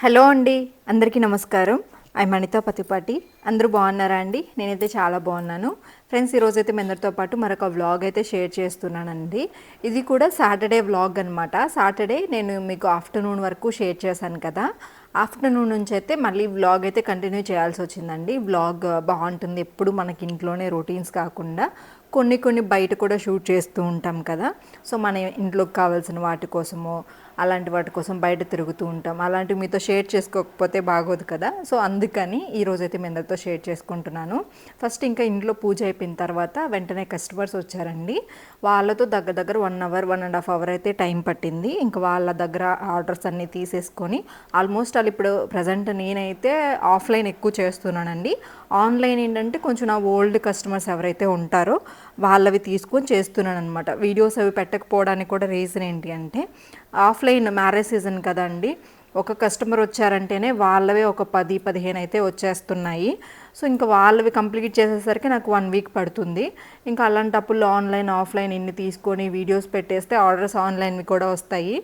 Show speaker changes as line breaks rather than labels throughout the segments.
Hello అండి అందరికీ నమస్కారం. ఐ మణిత పతిపాటి అందరూ బాగున్నారా అండి? నేనైతే చాలా బాగున్నాను. ఫ్రెండ్స్ ఈరోజు అయితే మీ పాటు మరొక వ్లాగ్ అయితే షేర్ చేస్తున్నానండి. ఇది కూడా సాటర్డే వ్లాగ్ అనమాట సాటర్డే నేను మీకు ఆఫ్టర్నూన్ వరకు షేర్ చేశాను కదా. ఆఫ్టర్నూన్ నుంచి అయితే మళ్ళీ వ్లాగ్ అయితే కంటిన్యూ చేయాల్సి వచ్చిందండి. వ్లాగ్ బాగుంటుంది. ఎప్పుడు మనకి ఇంట్లోనే రొటీన్స్ కాకుండా కొన్ని కొన్ని బయట కూడా షూట్ చేస్తూ ఉంటాం కదా. సో మన ఇంట్లోకి కావాల్సిన వాటి కోసము అలాంటి వాటి కోసం బయట తిరుగుతూ ఉంటాం. అలాంటివి మీతో షేర్ చేసుకోకపోతే బాగోదు కదా. సో అందుకని ఈరోజైతే మీ అందరితో షేర్ చేసుకుంటున్నాను. ఫస్ట్ ఇంకా ఇంట్లో పూజ అయిపోయిన తర్వాత వెంటనే కస్టమర్స్ వచ్చారండి. వాళ్ళతో దగ్గర దగ్గర one hour one and half hour అయితే టైం పట్టింది. ఇంకా వాళ్ళ దగ్గర ఆర్డర్స్ అన్నీ తీసేసుకొని ఆల్మోస్ట్ వాళ్ళు ఇప్పుడు ప్రజెంట్ నేనైతే ఆఫ్లైన్ ఎక్కువ చేస్తున్నానండి. ఆన్లైన్ ఏంటంటే కొంచెం నా ఓల్డ్ కస్టమర్స్ ఎవరైతే ఉంటారో వాళ్ళవి తీసుకొని చేస్తున్నాను అనమాట వీడియోస్ అవి పెట్టకపోవడానికి కూడా రీజన్ ఏంటి అంటే ఆఫ్లైన్ మ్యారేజ్ సీజన్ కదండి. ఒక కస్టమర్ వచ్చారంటేనే వాళ్ళవే ఒక పది పదిహేను అయితే వచ్చేస్తున్నాయి. సో ఇంకా వాళ్ళవి కంప్లీట్ చేసేసరికి నాకు వన్ వీక్ పడుతుంది. ఇంకా అలాంటప్పుడు ఆన్లైన్ ఆఫ్లైన్ ఇన్ని తీసుకొని వీడియోస్ పెట్టేస్తే ఆర్డర్స్ ఆన్లైన్వి కూడా వస్తాయి.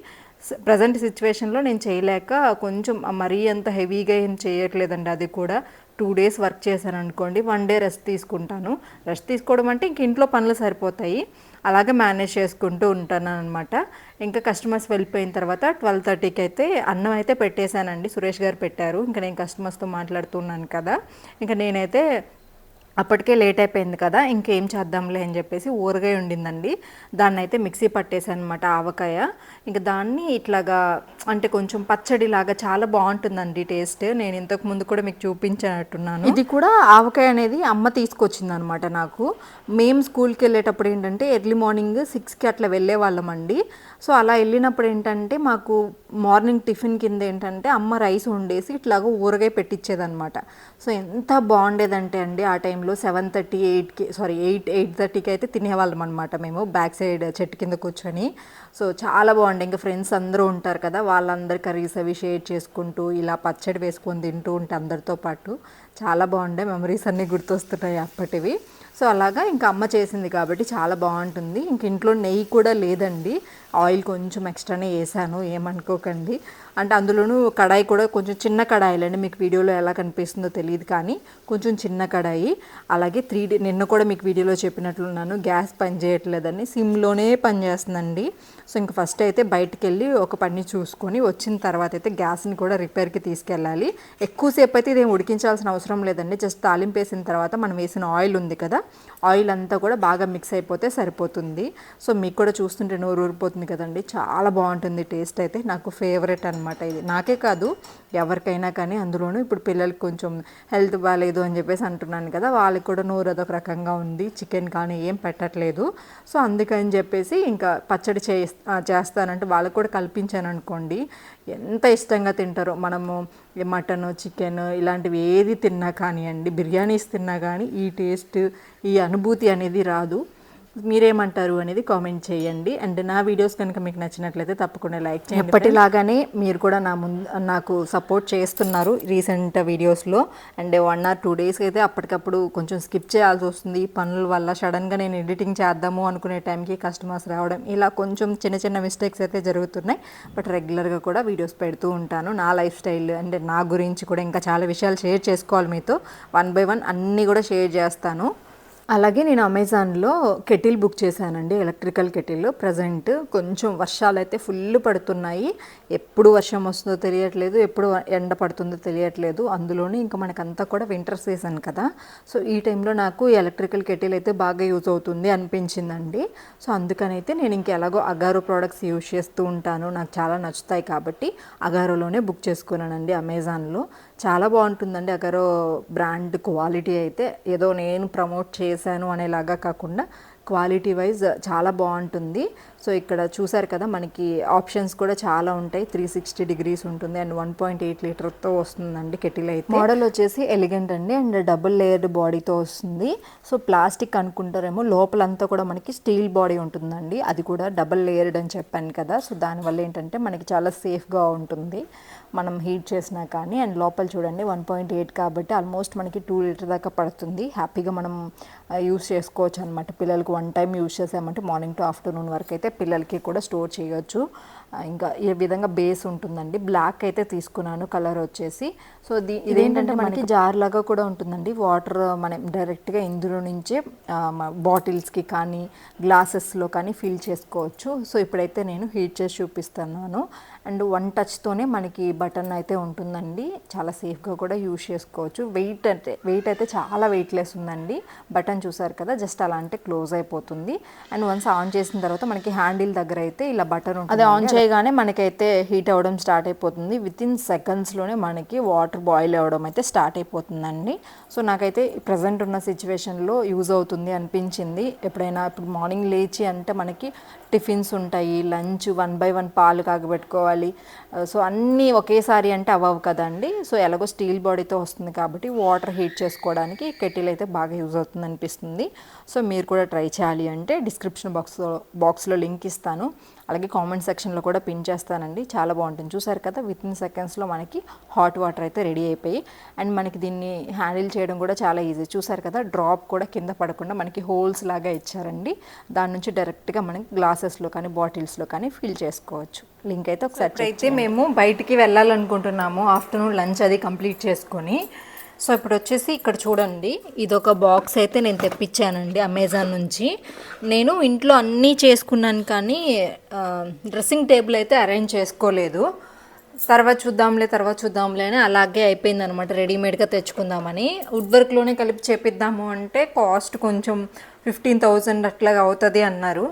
ప్రజెంట్ సిచ్యువేషన్లో నేను చేయలేక కొంచెం మరీ అంత హెవీగా ఏం చేయట్లేదండి అది కూడా. టూ డేస్ వర్క్ చేశాను అనుకోండి వన్ డే రెస్ట్ తీసుకుంటాను. రెస్ట్ తీసుకోవడం అంటే ఇంక ఇంట్లో పనులు సరిపోతాయి. అలాగే మేనేజ్ చేసుకుంటూ ఉంటాను అనమాట ఇంకా కస్టమర్స్ వెళ్ళిపోయిన తర్వాత ట్వెల్వ్ థర్టీకి అయితే అన్నం అయితే పెట్టేశానండి. సురేష్ గారు పెట్టారు. ఇంకా నేను కస్టమర్స్తో మాట్లాడుతున్నాను కదా. ఇంకా నేనైతే అప్పటికే లేట్ అయిపోయింది కదా ఇంకేం చేద్దాంలే అని చెప్పేసి ఊరగాయ ఉండిందండి. దాన్ని అయితే మిక్సీ పట్టేసాను అనమాట ఆవకాయ. ఇంకా దాన్ని ఇట్లాగా అంటే కొంచెం పచ్చడి లాగా చాలా బాగుంటుందండి టేస్ట్. నేను ఇంతకు ముందు కూడా మీకు చూపించినట్టున్నాను. ఇది కూడా ఆవకాయ అనేది అమ్మ తీసుకొచ్చింది అనమాట నాకు. మేము స్కూల్కి వెళ్ళేటప్పుడు ఏంటంటే ఎర్లీ మార్నింగ్ సిక్స్కి అట్లా వెళ్ళే వాళ్ళమండి సో అలా వెళ్ళినప్పుడు ఏంటంటే మాకు మార్నింగ్ టిఫిన్ కింద ఏంటంటే అమ్మ రైస్ వండేసి ఇట్లాగ ఊరగాయ పెట్టించేదనమాట సో ఎంత బాగుండేదంటే అండి ఆ టైంలో సెవెన్ థర్టీ ఎయిట్కి సారీ ఎయిట్ ఎయిట్ థర్టీకి అయితే తినేవాళ్ళం అనమాట మేము బ్యాక్ సైడ్ చెట్టు కింద కూర్చొని. సో చాలా బాగుండే. ఇంకా ఫ్రెండ్స్ అందరూ ఉంటారు కదా వాళ్ళందరి కర్రీస్ అవి షేర్ చేసుకుంటూ ఇలా పచ్చడి వేసుకొని తింటూ ఉంటే అందరితో పాటు చాలా బాగుండే మెమరీస్ అన్నీ గుర్తొస్తున్నాయి అప్పటివి. సో అలాగా ఇంకా అమ్మ చేసింది కాబట్టి చాలా బాగుంటుంది. ఇంక ఇంట్లో నెయ్యి కూడా లేదండి. ఆయిల్ కొంచెం ఎక్స్ట్రానే వేసాను ఏమనుకోకండి. అంటే అందులోనూ కడాయి కూడా కొంచెం చిన్న కడాయిలండి మీకు వీడియోలో ఎలా కనిపిస్తుందో తెలియదు కానీ కొంచెం చిన్న కడాయి. అలాగే త్రీ డే నిన్న కూడా మీకు వీడియోలో చెప్పినట్లున్నాను గ్యాస్ పని చేయట్లేదని సిమ్లోనే పనిచేస్తుందండి సో ఇంక ఫస్ట్ అయితే బయటికి వెళ్ళి ఒక పని చూసుకొని వచ్చిన తర్వాత అయితే గ్యాస్ని కూడా రిపేర్కి తీసుకెళ్ళాలి. ఎక్కువసేపు అయితే ఇదేం ఉడికించాల్సిన అవసరం లేదండి జస్ట్ తాలింపు వేసిన తర్వాత మనం వేసిన ఆయిల్ ఉంది కదా ఆయిల్ అంతా కూడా బాగా మిక్స్ అయిపోతే సరిపోతుంది. సో మీకు కూడా చూస్తుంటే నోరు ఊరిపోతుంది. కదండి. చాలా బాగుంటుంది టేస్ట్ అయితే. నాకు ఫేవరెట్ అనమాట ఇది. నాకే కాదు ఎవరికైనా కానీ అందులోనూ ఇప్పుడు పిల్లలకి కొంచెం హెల్త్ బాగాలేదు అని చెప్పేసి అంటున్నాను కదా వాళ్ళకి కూడా నోరు అదొక రకంగా ఉంది. చికెన్ కానీ ఏం పెట్టట్లేదు. సో అందుకని చెప్పేసి ఇంకా పచ్చడి చే చేస్తానంటే వాళ్ళకి కూడా కల్పించాను అనుకోండి ఎంత ఇష్టంగా తింటారో. మనము మటన్ చికెన్ ఇలాంటివి ఏది తిన్నా కానివ్వండి బిర్యానీస్ తిన్నా కానీ ఈ టేస్ట్ ఈ అనుభూతి అనేది రాదు. మీరేమంటారు అనేది కామెంట్ చేయండి. అండ్ నా వీడియోస్ కనుక మీకు నచ్చినట్లయితే తప్పకుండా లైక్ చేయండి ఎప్పటిలాగానే మీరు కూడా నా ముందు నాకు సపోర్ట్ చేస్తున్నారు రీసెంట్ వీడియోస్లో. And one or two days అయితే అప్పటికప్పుడు కొంచెం స్కిప్ చేయాల్సి వస్తుంది. పనుల వల్ల సడన్గా నేను ఎడిటింగ్ చేద్దాము అనుకునే టైంకి కస్టమర్స్ రావడం ఇలా కొంచెం చిన్న చిన్న మిస్టేక్స్ అయితే జరుగుతున్నాయి. బట్ రెగ్యులర్గా కూడా వీడియోస్ పెడుతూ ఉంటాను. నా లైఫ్ స్టైల్ అండ్ నా గురించి కూడా ఇంకా చాలా విషయాలు షేర్ చేసుకోవాలి మీతో. వన్ బై వన్ అన్నీ కూడా షేర్ చేస్తాను. అలాగే నేను అమెజాన్లో కెటిల్ బుక్ చేశానండి ఎలక్ట్రికల్ కెటిల్. ప్రజెంట్ కొంచెం వర్షాలు అయితే ఫుల్ పడుతున్నాయి. ఎప్పుడు వర్షం వస్తుందో తెలియట్లేదు ఎప్పుడు ఎండ పడుతుందో తెలియట్లేదు. అందులోనే ఇంకా మనకంతా కూడా వింటర్ సీజన్ కదా. సో ఈ టైంలో నాకు ఎలక్ట్రికల్ కెటిల్ అయితే బాగా యూజ్ అవుతుంది అనిపించిందండి. సో అందుకని అయితే నేను ఇంక ఎలాగో అగారో ప్రోడక్ట్స్ యూజ్ చేస్తూ ఉంటాను. నాకు చాలా నచ్చుతాయి కాబట్టి అగారోలోనే బుక్ చేసుకున్నానండి అమెజాన్లో. చాలా బాగుంటుందండి అగరో బ్రాండ్ క్వాలిటీ అయితే. ఏదో నేను ప్రమోట్ చేశాను అనేలాగా కాకుండా క్వాలిటీ వైజ్ చాలా బాగుంటుంది. సో ఇక్కడ చూసారు కదా మనకి ఆప్షన్స్ కూడా చాలా ఉంటాయి. త్రీ సిక్స్టీ డిగ్రీస్ ఉంటుంది అండ్ వన్ పాయింట్ ఎయిట్ లీటర్తో వస్తుందండి కెటిల్ అయితే. మోడల్ వచ్చేసి ఎలిగెంట్ అండి అండ్ డబుల్ లేయర్డ్ బాడీతో వస్తుంది. సో ప్లాస్టిక్ అనుకుంటారేమో లోపలంతా కూడా మనకి స్టీల్ బాడీ ఉంటుందండి. అది కూడా డబుల్ లేయర్డ్ అని చెప్పాను కదా. సో దానివల్ల ఏంటంటే మనకి చాలా సేఫ్గా ఉంటుంది. మనం హీట్ చేసినా కానీ అండ్ లోపల చూడండి వన్ పాయింట్ ఎయిట్ కాబట్టి ఆల్మోస్ట్ మనకి టూ లీటర్ దాకా పడుతుంది. హ్యాపీగా మనం యూస్ చేసుకోవచ్చు అనమాట పిల్లలకు వన్ టైం యూజ్ చేసామంటే మార్నింగ్ టు ఆఫ్టర్నూన్ వరకు అయితే పిల్లలకి కూడా స్టోర్ చేయొచ్చు. ఆ, ఇంకా ఈ విధంగా బేస్ ఉంటుందండి. బ్లాక్ అయితే తీసుకున్నాను కలర్ వచ్చేసి. సో దీ ఇదేంటంటే మనకి జార్ లాగా కూడా ఉంటుందండి. వాటర్ మనం డైరెక్ట్గా ఇందులో నుంచే బాటిల్స్కి కానీ గ్లాసెస్లో కానీ ఫిల్ చేసుకోవచ్చు. సో ఇప్పుడైతే నేను హీట్ చేసి చూపిస్తున్నాను. అండ్ వన్ టచ్తోనే మనకి బటన్ అయితే ఉంటుందండి. చాలా సేఫ్గా కూడా యూజ్ చేసుకోవచ్చు. వెయిట్ అంటే వెయిట్ అయితే చాలా వెయిట్లెస్ ఉందండి. బటన్ చూసారు కదా జస్ట్ అలా అంటే క్లోజ్ అయిపోతుంది. అండ్ వన్స్ ఆన్ చేసిన తర్వాత మనకి హ్యాండిల్ దగ్గర అయితే ఇలా బటన్ ఉంటుంది అది ఆన్ చేయగానే మనకైతే హీట్ అవ్వడం స్టార్ట్ అయిపోతుంది. విత్ ఇన్ సెకండ్స్లోనే మనకి వాటర్ బాయిల్ అవ్వడం అయితే స్టార్ట్ అయిపోతుందండి. సో నాకైతే ప్రజెంట్ ఉన్న సిచ్యువేషన్లో యూజ్ అవుతుంది అనిపించింది. ఎప్పుడైనా ఇప్పుడు మార్నింగ్ లేచి అంటే మనకి టిఫిన్స్ ఉంటాయి లంచ్ వన్ బై వన్ పాలు కాగబెట్టుకోవాలి సో uh, అన్నీ ఒకేసారి అంటే అవ్వవు కదండి. సో ఎలాగో స్టీల్ బాడీతో వస్తుంది కాబట్టి వాటర్ హీట్ చేసుకోవడానికి కెటిల్ అయితే బాగా యూజ్ అవుతుంది అనిపిస్తుంది సో మీరు కూడా ట్రై చేయాలి అంటే డిస్క్రిప్షన్ బాక్స్లో బాక్స్లో లింక్ ఇస్తాను. అలాగే కామెంట్ సెక్షన్లో కూడా పిన్ చేస్తానండి. చాలా బాగుంటుంది. చూసారు కదా విత్ ఇన్ సెకండ్స్లో మనకి హాట్ వాటర్ అయితే రెడీ అయిపోయి అండ్ మనకి దీన్ని హ్యాండిల్ చేయడం కూడా చాలా ఈజీ. చూసారు కదా డ్రాప్ కూడా కింద పడకుండా మనకి హోల్స్ లాగా ఇచ్చారండి. దాని నుంచి డైరెక్ట్గా మనకి గ్లాసెస్లో కానీ బాటిల్స్లో కానీ ఫిల్ చేసుకోవచ్చు. లింక్ అయితే ఒకసారి అయితే మేము బయటికి వెళ్ళాలనుకుంటున్నాము. ఆఫ్టర్నూన్ లంచ్ అది కంప్లీట్ చేసుకొని సో ఇప్పుడు వచ్చేసి ఇక్కడ చూడండి ఇదొక బాక్స్ అయితే నేను తెప్పించానండి అమెజాన్ నుంచి. నేను ఇంట్లో అన్నీ చేసుకున్నాను కానీ డ్రెస్సింగ్ టేబుల్ అయితే అరేంజ్ చేసుకోలేదు. తర్వాత చూద్దాంలే తర్వాత చూద్దాంలే అని అలాగే అయిపోయింది అనమాట రెడీమేడ్గా తెచ్చుకుందామని. వుడ్ వర్క్లోనే కలిపి చేపిద్దాము అంటే కాస్ట్ కొంచెం ఫిఫ్టీన్ థౌజండ్ అట్లాగా అవుతుంది అన్నారు.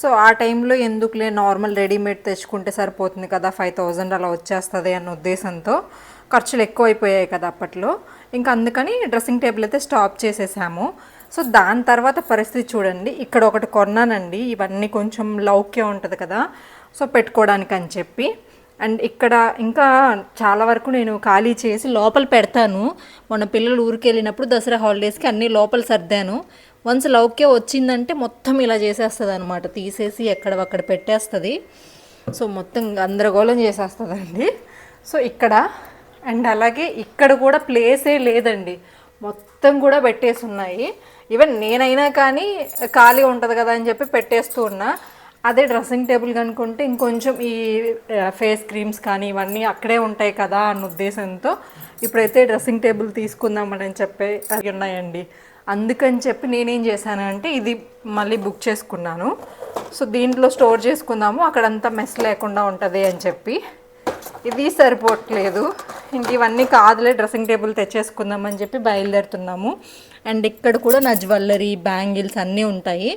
సో ఆ టైంలో ఎందుకులే నార్మల్ రెడీమేడ్ తెచ్చుకుంటే సరిపోతుంది కదా ఫైవ్ థౌజండ్ అలా వచ్చేస్తుంది అన్న ఉద్దేశంతో. ఖర్చులు ఎక్కువైపోయాయి కదా అప్పట్లో. ఇంకా అందుకని డ్రెస్సింగ్ టేబుల్ అయితే స్టాప్ చేసేసాము. సో దాని తర్వాత పరిస్థితి చూడండి. ఇక్కడ ఒకటి కొన్నానండి. ఇవన్నీ కొంచెం లౌక్యం ఉంటుంది కదా. సో పెట్టుకోవడానికి అని చెప్పి. అండ్ ఇక్కడ ఇంకా చాలా వరకు నేను ఖాళీ చేసి లోపల పెడతాను. మొన్న పిల్లలు ఊరికి వెళ్ళినప్పుడు దసరా హాలిడేస్కి అన్నీ లోపల సర్దాను. వన్స్ లౌక్య వచ్చిందంటే మొత్తం ఇలా చేసేస్తుంది అనమాట తీసేసి ఎక్కడ అక్కడ పెట్టేస్తుంది. సో మొత్తం గందరగోళం చేసేస్తుందండి. సో ఇక్కడ అండ్ అలాగే ఇక్కడ కూడా ప్లేసే లేదండి. మొత్తం కూడా పెట్టేసి ఉన్నాయి. ఈవెన్ నేనైనా కానీ ఖాళీ ఉంటుంది కదా అని చెప్పి పెట్టేస్తూ ఉన్నా. అదే డ్రెస్సింగ్ టేబుల్ కనుకుంటే ఇంకొంచెం ఈ ఫేస్ క్రీమ్స్ కానీ ఇవన్నీ అక్కడే ఉంటాయి కదా అన్న ఉద్దేశంతో ఇప్పుడైతే డ్రెస్సింగ్ టేబుల్ తీసుకుందామని చెప్పి అవి ఉన్నాయండి. అందుకని చెప్పి నేనేం చేశానంటే ఇది మళ్ళీ బుక్ చేసుకున్నాను. సో దీంట్లో స్టోర్ చేసుకుందాము. అక్కడంతా మెస్ లేకుండా ఉంటుంది అని చెప్పి. ఇది సరిపోవట్లేదు. ఇంక ఇవన్నీ కాదులే డ్రెస్సింగ్ టేబుల్ తెచ్చేసుకుందామని చెప్పి బయలుదేరుతున్నాము. అండ్ ఇక్కడ కూడా నా జ్యువెలరీ బ్యాంగిల్స్ అన్నీ ఉంటాయి.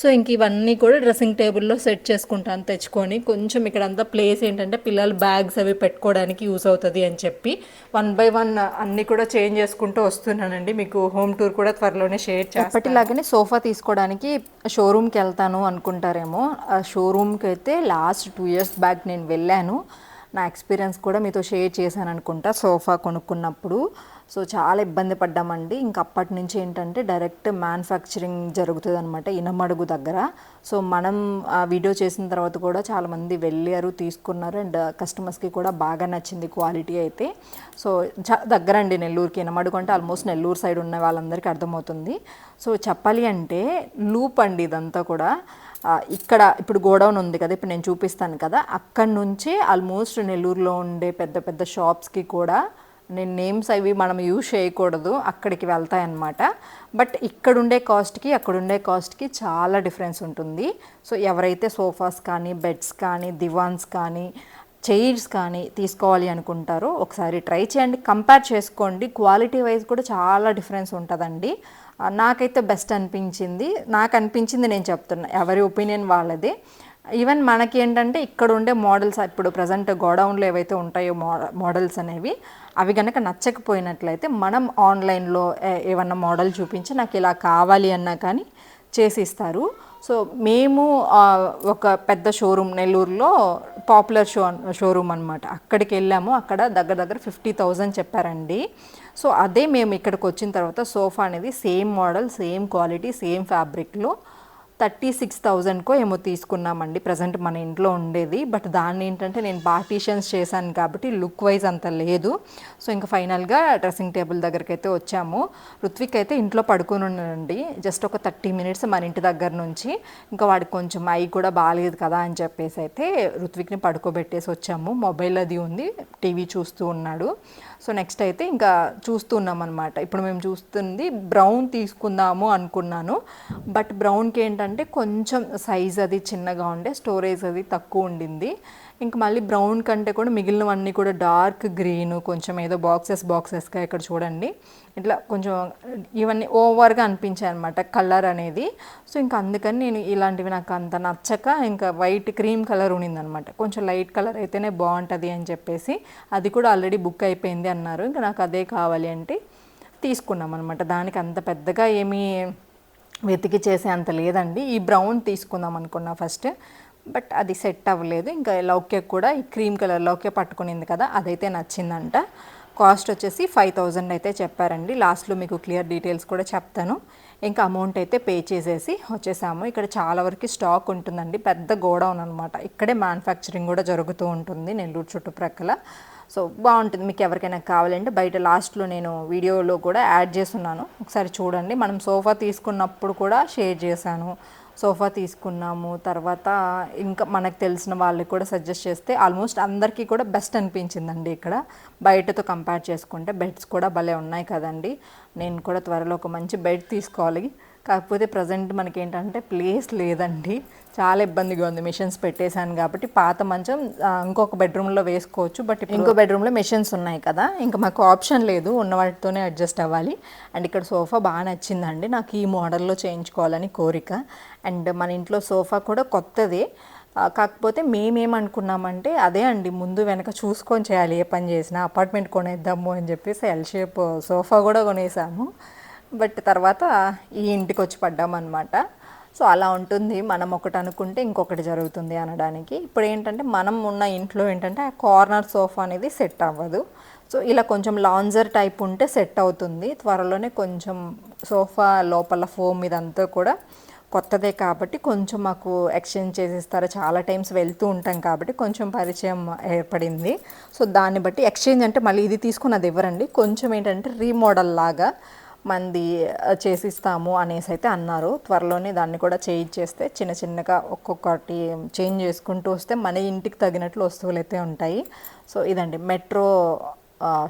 సో ఇంక ఇవన్నీ కూడా డ్రెస్సింగ్ టేబుల్లో సెట్ చేసుకుంటాను తెచ్చుకొని. కొంచెం ఇక్కడ అంతా ప్లేస్ ఏంటంటే పిల్లల బ్యాగ్స్ అవి పెట్టుకోవడానికి యూస్ అవుతుంది అని చెప్పి. వన్ బై వన్ అన్నీ కూడా చేంజ్ చేసుకుంటూ వస్తున్నానండి. మీకు హోమ్ టూర్ కూడా త్వరలోనే షేర్ చేస్తాను. ఎప్పటిలాగానే సోఫా తీసుకోవడానికి షోరూమ్కి వెళ్తాను అనుకుంటారేమో. ఆ షోరూమ్కి అయితే లాస్ట్ టూ ఇయర్స్ బ్యాక్ నేను వెళ్ళాను. నా ఎక్స్పీరియన్స్ కూడా మీతో షేర్ చేశాను అనుకుంటా సోఫా కొనుక్కున్నప్పుడు. సో చాలా ఇబ్బంది పడ్డామండి. ఇంక అప్పటి నుంచి ఏంటంటే డైరెక్ట్ మ్యానుఫ్యాక్చరింగ్ జరుగుతుంది అనమాట ఇనమడుగు దగ్గర. సో మనం ఆ వీడియో చేసిన తర్వాత కూడా చాలామంది వెళ్ళారు తీసుకున్నారు. అండ్ కస్టమర్స్కి కూడా బాగా నచ్చింది క్వాలిటీ అయితే. సో చ దగ్గరండి నెల్లూరుకి. ఇనమడుగు అంటే ఆల్మోస్ట్ నెల్లూరు సైడ్ ఉన్న వాళ్ళందరికీ అర్థమవుతుంది. సో చెప్పాలి అంటే లూప్ అండి ఇదంతా కూడా. ఇక్కడ ఇప్పుడు గోడౌన్ ఉంది కదా ఇప్పుడు నేను చూపిస్తాను కదా అక్కడి నుంచి ఆల్మోస్ట్ నెల్లూరులో ఉండే పెద్ద పెద్ద షాప్స్కి కూడా నేను నేమ్స్ అవి మనం యూజ్ చేయకూడదు అక్కడికి వెళ్తాయన్నమాట. బట్ ఇక్కడ ఉండే కాస్ట్కి అక్కడుండే కాస్ట్కి చాలా డిఫరెన్స్ ఉంటుంది. సో ఎవరైతే సోఫాస్ కానీ బెడ్స్ కానీ దివాన్స్ కానీ చైర్స్ కానీ తీసుకోవాలి అనుకుంటారో ఒకసారి ట్రై చేయండి. కంపేర్ చేసుకోండి. క్వాలిటీ వైజ్ కూడా చాలా డిఫరెన్స్ ఉంటుందండి. నాకైతే బెస్ట్ అనిపించింది. నాకు అనిపించింది నేను చెప్తున్నా. ఎవరి ఒపీనియన్ వాళ్ళది. ఈవెన్ మనకి ఏంటంటే ఇక్కడ ఉండే మోడల్స్ ఇప్పుడు ప్రజెంట్ గోడౌన్లో ఏవైతే ఉంటాయో మోడల్స్ అనేవి అవి కనుక నచ్చకపోయినట్లయితే మనం ఆన్లైన్లో ఏ- ఏమన్నా మోడల్ చూపించి నాకు ఇలా కావాలి అన్నా కానీ చేసి ఇస్తారు సో మేము ఒక పెద్ద షోరూమ్ నెల్లూరులో పాపులర్ షో షోరూమ్ అనమాట అక్కడికి వెళ్ళాము. అక్కడ దగ్గర దగ్గర ఫిఫ్టీ థౌజండ్ చెప్పారండి. సో అదే మేము ఇక్కడికి వచ్చిన తర్వాత సోఫా అనేది same model same quality same ఫ్యాబ్రిక్లో థర్టీ సిక్స్ థౌజండ్కో ఏమో తీసుకున్నామండి. ప్రజెంట్ మన ఇంట్లో ఉండేది. బట్ దాన్ని ఏంటంటే నేను పార్టీషన్స్ చేశాను కాబట్టి లుక్ వైజ్ అంత లేదు. సో ఇంకా ఫైనల్గా డ్రెస్సింగ్ టేబుల్ దగ్గరికి అయితే వచ్చాము. ఋత్విక్ అయితే ఇంట్లో పడుకొని ఉన్నాడండి జస్ట్ ఒక థర్టీ మినిట్స్ మన ఇంటి దగ్గర నుంచి. ఇంకా వాడికి కొంచెం ఐ కూడా బాగాలేదు కదా అని చెప్పేసి అయితే ఋత్విక్ని పడుకోబెట్టేసి వచ్చాము. మొబైల్ అది ఉంది. టీవీ చూస్తూ ఉన్నాడు. సో నెక్స్ట్ అయితే ఇంకా చూస్తున్నాం అనమాట ఇప్పుడు మేము చూస్తుంది బ్రౌన్ తీసుకుందాము అనుకున్నాను. బట్ బ్రౌన్కి ఏంటంటే కొంచెం సైజ్ అది చిన్నగా ఉండే స్టోరేజ్ అది తక్కువ ఉండింది. ఇంక మళ్ళీ బ్రౌన్ కంటే కూడా మిగిలినవన్నీ కూడా డార్క్ గ్రీన్ కొంచెం ఏదో బాక్సెస్ బాక్సెస్గా ఇక్కడ చూడండి. ఇట్లా కొంచెం ఇవన్నీ ఓవర్గా అనిపించాయి అనమాట కలర్ అనేది. సో ఇంకా అందుకని నేను ఇలాంటివి నాకు అంత నచ్చక ఇంకా వైట్ క్రీమ్ కలర్ ఉన్నిందనమాట కొంచెం లైట్ కలర్ అయితేనే బాగుంటుంది అని చెప్పేసి అది కూడా ఆల్రెడీ బుక్ అయిపోయింది అన్నారు. ఇంకా నాకు అదే కావాలి అంటే తీసుకున్నాం అనమాట దానికి అంత పెద్దగా ఏమీ వెతికి చేసే అంత లేదండి. ఈ బ్రౌన్ తీసుకుందాం అనుకున్నా ఫస్ట్. బట్ అది సెట్ అవ్వలేదు. ఇంకా లౌక్య కూడా ఈ క్రీమ్ కలర్ లౌక్య పట్టుకునింది కదా అదైతే నచ్చిందంట. కాస్ట్ వచ్చేసి ఫైవ్ థౌజండ్ అయితే చెప్పారండి. లాస్ట్లో మీకు క్లియర్ డీటెయిల్స్ కూడా చెప్తాను. ఇంకా అమౌంట్ అయితే పే చేసేసి వచ్చేసాము. ఇక్కడ చాలా వరకు స్టాక్ ఉంటుందండి. పెద్ద గోడౌన్ అనమాట ఇక్కడే మ్యానుఫ్యాక్చరింగ్ కూడా జరుగుతూ ఉంటుంది నెల్లూరు చుట్టుప్రక్కల. సో బాగుంటుంది మీకు ఎవరికైనా కావాలంటే. బయట లాస్ట్లో నేను వీడియోలో కూడా యాడ్ చేస్తున్నాను. ఒకసారి చూడండి. మనం సోఫా తీసుకున్నప్పుడు కూడా షేర్ చేశాను. సోఫా తీసుకున్నాము. తర్వాత ఇంకా మనకు తెలిసిన వాళ్ళకి కూడా సజెస్ట్ చేస్తే ఆల్మోస్ట్ అందరికీ కూడా బెస్ట్ అనిపించిందండి ఇక్కడ. బయటతో కంపేర్ చేసుకుంటే బెడ్స్ కూడా భలే ఉన్నాయి కదండి. నేను కూడా త్వరలో ఒక మంచి బెడ్ తీసుకోవాలి. కాకపోతే ప్రజెంట్ మనకేంటంటే ప్లేస్ లేదండి. చాలా ఇబ్బందిగా ఉంది. మిషన్స్ పెట్టేశాను కాబట్టి పాత మంచం ఇంకొక బెడ్రూమ్లో వేసుకోవచ్చు. బట్ ఇప్పుడు ఇంకో బెడ్రూమ్లో మిషన్స్ ఉన్నాయి కదా. ఇంకా మాకు ఆప్షన్ లేదు. ఉన్న వాటితోనే అడ్జస్ట్ అవ్వాలి. అండ్ ఇక్కడ సోఫా బాగా నచ్చిందండి. నాకు ఈ మోడల్లో చేయించుకోవాలని కోరిక. అండ్ మన ఇంట్లో సోఫా కూడా కొత్తదే. కాకపోతే మేమేమనుకున్నామంటే అదే అండి ముందు వెనక చూసుకొని చేయాలి. ఏ పని చేసినా అపార్ట్మెంట్ కొనేద్దాము అని చెప్పేసి ఎల్ షేప్ సోఫా కూడా కొనేసాము. బట్ తర్వాత ఈ ఇంటికి వచ్చి పడ్డామన్నమాట. సో అలా ఉంటుంది. మనం ఒకటి అనుకుంటే ఇంకొకటి జరుగుతుంది అనడానికి. ఇప్పుడు ఏంటంటే మనం ఉన్న ఇంట్లో ఏంటంటే ఆ కార్నర్ సోఫా అనేది సెట్ అవ్వదు. సో ఇలా కొంచెం లాంజర్ టైప్ ఉంటే సెట్ అవుతుంది. త్వరలోనే కొంచెం సోఫా లోపల ఫోమ్ ఇదంతా కూడా కొత్తదే కాబట్టి కొంచెం మాకు ఎక్స్చేంజ్ చేసిస్తారు? చాలా టైమ్స్ వెళ్తూ ఉంటాం కాబట్టి కొంచెం పరిచయం ఏర్పడింది. సో దాన్ని బట్టి ఎక్స్చేంజ్ అంటే మళ్ళీ ఇది తీసుకుని అది ఇవ్వరండి కొంచెం ఏంటంటే రీమోడల్ లాగా మంది చేసిస్తాము అనేసి అయితే అన్నారు. త్వరలోనే దాన్ని కూడా చేంజ్ చేస్తే చిన్న చిన్నగా ఒక్కొక్కటి చేంజ్ చేసుకుంటూ వస్తే మన ఇంటికి తగినట్లు వస్తువులు అయితే ఉంటాయి. సో ఇదండి మెట్రో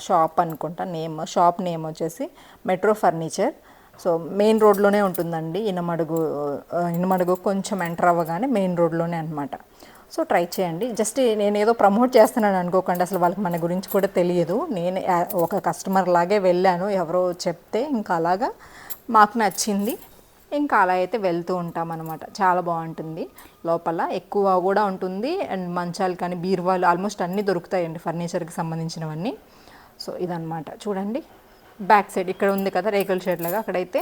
షాప్ అనుకుంటా నేమ్ షాప్ నేమ్ వచ్చేసి మెట్రో ఫర్నిచర్. సో మెయిన్ రోడ్లోనే ఉంటుందండి. ఇనమడుగు ఇనమడుగు కొంచెం ఎంటర్ అవ్వగానే మెయిన్ రోడ్లోనే అనమాట సో ట్రై చేయండి. జస్ట్ నేను ఏదో ప్రమోట్ చేస్తున్నాను అనుకోకండి అసలు వాళ్ళకి మన గురించి కూడా తెలియదు. నేను ఒక కస్టమర్ లాగే వెళ్ళాను ఎవరో చెప్తే ఇంకా అలాగా మాకు నచ్చింది. ఇంకా అలా అయితే వెళ్తూ ఉంటాం అనమాట చాలా బాగుంటుంది. లోపల ఎక్కువ కూడా ఉంటుంది. అండ్ మంచాలు కానీ బీరువాలు ఆల్మోస్ట్ అన్నీ దొరుకుతాయండి ఫర్నిచర్కి సంబంధించినవన్నీ. సో ఇదనమాట చూడండి బ్యాక్ సైడ్ ఇక్కడ ఉంది కదా రేకుల షెడ్ లాగా అక్కడైతే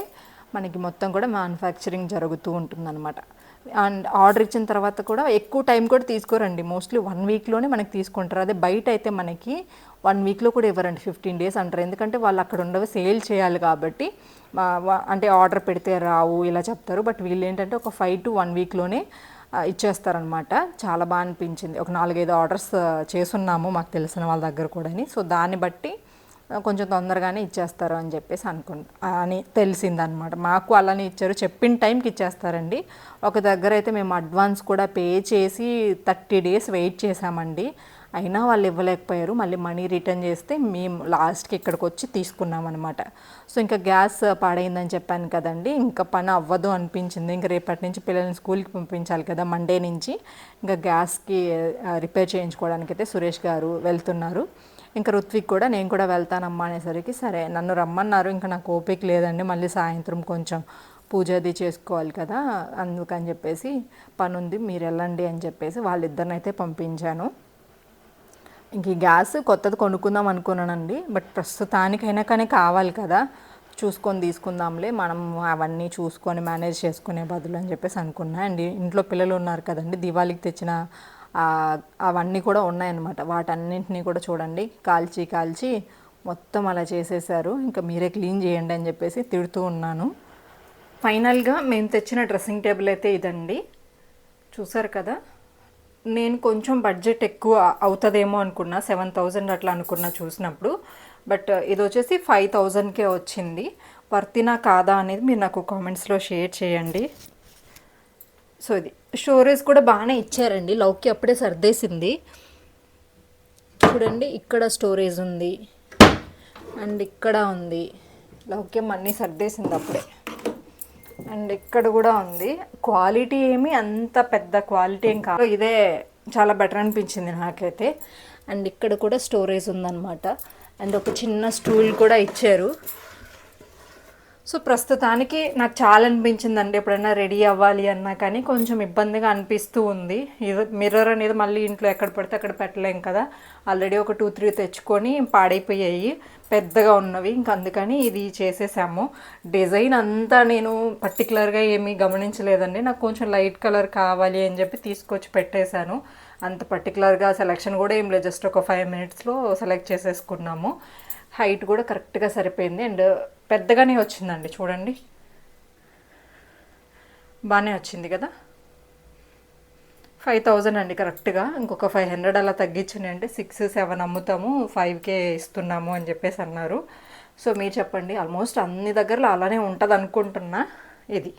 మనకి మొత్తం కూడా మ్యానుఫ్యాక్చరింగ్ జరుగుతూ ఉంటుందన్నమాట. అండ్ ఆర్డర్ ఇచ్చిన తర్వాత కూడా ఎక్కువ టైం కూడా తీసుకోరండి. మోస్ట్లీ వన్ వీక్లోనే మనకి తీసుకుంటారు. అదే బయట అయితే మనకి వన్ వీక్లో కూడా ఇవ్వరండి. ఫిఫ్టీన్ డేస్ అంటారు. ఎందుకంటే వాళ్ళు అక్కడ ఉండవి సేల్ చేయాలి కాబట్టి. అంటే ఆర్డర్ పెడితే రావు ఇలా చెప్తారు. బట్ వీళ్ళు ఏంటంటే ఒక ఫైవ్ టు వన్ వీక్లోనే ఇచ్చేస్తారనమాట చాలా బాగా అనిపించింది. ఒక నాలుగైదు ఆర్డర్స్ చేసున్నాము మాకు తెలిసిన వాళ్ళ దగ్గర కూడా సో దాన్ని బట్టి కొంచెం తొందరగానే ఇచ్చేస్తారు అని చెప్పేసి అనుకు అని తెలిసిందనమాట. మాకు అలానే ఇచ్చారు. చెప్పిన టైంకి ఇచ్చేస్తారండి. ఒక దగ్గర అయితే మేము అడ్వాన్స్ కూడా పే చేసి థర్టీ డేస్ వెయిట్ చేసామండి అయినా వాళ్ళు ఇవ్వలేకపోయారు. మళ్ళీ మనీ రిటర్న్ చేస్తే మేము లాస్ట్కి ఇక్కడికి వచ్చి తీసుకున్నాం అనమాట సో ఇంకా గ్యాస్ పాడైందని చెప్పాను కదండి. ఇంకా పని అవ్వదు అనిపించింది. ఇంకా రేపటి నుంచి పిల్లల్ని స్కూల్కి పంపించాలి కదా మండే నుంచి. ఇంకా గ్యాస్కి రిపేర్ చేయించుకోవడానికి అయితే సురేష్ గారు వెళ్తున్నారు. ఇంకా ఋత్విక్ కూడా నేను కూడా వెళ్తానమ్మా అనేసరికి సరే నన్ను రమ్మన్నారు ఇంకా నాకు ఓపిక లేదండి మళ్ళీ సాయంత్రం కొంచెం పూజ అది చేసుకోవాలి కదా అందుకని చెప్పేసి పని ఉంది మీరు వెళ్ళండి అని చెప్పేసి వాళ్ళిద్దరిని అయితే పంపించాను. ఇంక ఈ గ్యాస్ కొత్తది కొనుక్కుందాం అనుకున్నానండి బట్ ప్రస్తుతానికైనా కానీ కావాలి కదా చూసుకొని తీసుకుందాంలే మనం అవన్నీ చూసుకొని మేనేజ్ చేసుకునే బదులు అని చెప్పేసి అనుకున్నా అండ్. ఇంట్లో పిల్లలు ఉన్నారు కదండి దివాళీకి తెచ్చిన అవన్నీ కూడా ఉన్నాయన్నమాట. వాటన్నింటినీ కూడా చూడండి. కాల్చి కాల్చి మొత్తం అలా చేసేసారు. ఇంకా మీరే క్లీన్ చేయండి అని చెప్పేసి తిడుతూ ఉన్నాను. ఫైనల్గా మేము తెచ్చిన డ్రెస్సింగ్ టేబుల్ అయితే ఇదండి. చూసారు కదా? నేను కొంచెం బడ్జెట్ ఎక్కువ అవుతుందేమో అనుకున్నా. సెవెన్ థౌజండ్ అట్లా అనుకున్నా చూసినప్పుడు. బట్ ఇది వచ్చేసి ఫైవ్ థౌజండ్కే వచ్చింది. వర్తినా కాదా అనేది మీరు నాకు కామెంట్స్లో షేర్ చేయండి. సో ఇది. స్టోరేజ్ కూడా బాగానే ఇచ్చారండి. లవ్కి అప్పుడే సర్దేసింది. చూడండి ఇక్కడ స్టోరేజ్ ఉంది. అండ్ ఇక్కడ ఉంది. లౌక్యం అన్నీ సర్దేసింది అప్పుడే. అండ్ ఇక్కడ కూడా ఉంది. క్వాలిటీ ఏమి అంత పెద్ద క్వాలిటీ ఏం కాదు. ఇదే చాలా బెటర్ అనిపించింది నాకైతే. అండ్ ఇక్కడ కూడా స్టోరేజ్ ఉందన్నమాట. అండ్ ఒక చిన్న స్టూల్ కూడా ఇచ్చారు. సో ప్రస్తుతానికి నాకు చాలా అనిపించిందండి ఎప్పుడైనా రెడీ అవ్వాలి అన్నా కానీ కొంచెం ఇబ్బందిగా అనిపిస్తూ ఉంది. ఇది మిర్రర్ అనేది మళ్ళీ ఇంట్లో ఎక్కడ పడితే అక్కడ పెట్టలేం కదా. ఆల్రెడీ ఒక టూ త్రీ తెచ్చుకొని పాడైపోయాయి. పెద్దగా ఉన్నవి. ఇంక అందుకని ఇది చేసేసాము. డిజైన్ అంతా నేను పర్టికులర్గా ఏమీ గమనించలేదండి. నాకు కొంచెం లైట్ కలర్ కావాలి అని చెప్పి తీసుకొచ్చి పెట్టేశాను. అంత పర్టికులర్గా సెలెక్షన్ కూడా ఏం లేదు. జస్ట్ ఒక ఫైవ్ మినిట్స్లో సెలెక్ట్ చేసేసుకున్నాము. హైట్ కూడా కరెక్ట్గా సరిపోయింది. అండ్ పెద్దగానే వచ్చిందండి చూడండి. బాగానే వచ్చింది కదా? ఫైవ్ థౌజండ్ అండి కరెక్ట్గా. ఇంకొక ఫైవ్ హండ్రెడ్ అలా తగ్గించండి. అంటే సిక్స్ సెవెన్ అమ్ముతాము ఫైవ్కే ఇస్తున్నాము అని చెప్పేసి అన్నారు. సో మీరు చెప్పండి ఆల్మోస్ట్ అన్ని దగ్గరలో అలానే ఉంటుంది అనుకుంటున్నా ఇది.